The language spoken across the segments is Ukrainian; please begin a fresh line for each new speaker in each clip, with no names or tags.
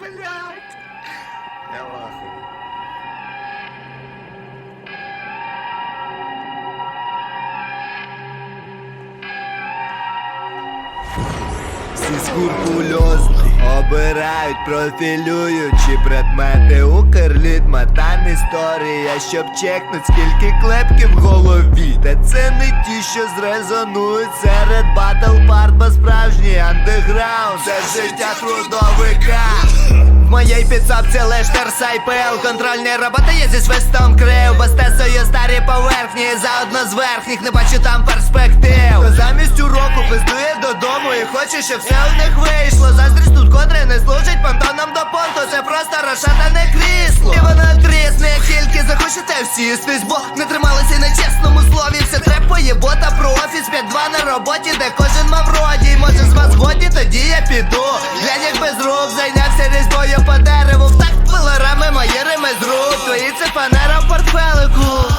Блять! Я ахуї. Всі скрупульозно обирають, профілюючи предмети Укрлітма та історія, щоб чекнуть, скільки клепків в голові. Та це не ті, що зрезонують серед батл парт, бо справжній андеграунд Це життя трудовика. В моїй підсобці лиш терсайпел Контрольні роботи є зі свистом крив Бо стесою старі поверхні Заодно з верхніх не бачу там перспектив. То замість уроку пиздує додому І хоче, щоб все в них вийшло Заздрість тут котре не служить понтоном до понту Це просто розшатане крісло І воно трісне, як тільки захочете всістись Бо не трималися на чесному слові Все трепо є бота про офіс 5-2 на роботі, де кожен мав роді може з вас годі, тоді я піду фанера в портфелику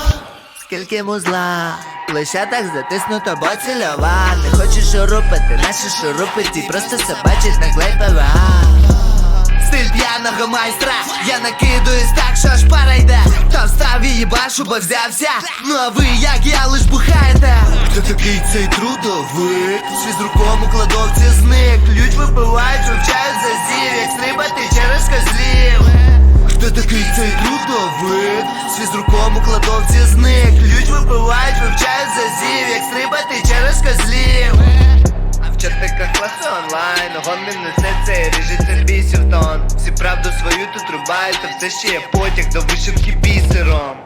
Скільки музла Лише так затиснуто, бо цільова. Не хочу шурупити, наші шурупи ті просто собачать на клей ПВА Стиль п'яного майстра, я накидуюсь так, що ж пара йде. Та встав і їбашу, бо взявся. Ну а ви як я лиш бухаєте. Хто такий цей трудовик? З фізруком у кладовці зник. Ключ випивають, цей трудовик? З руком у кладовці зник. Лють випивають, вивчають за зів Як стрибати через козлів. А в чатиках класи онлайн, вони несе це ріжеться бісер тон Всі правду свою тут рубають, а все ще є потяг до вишивки бісером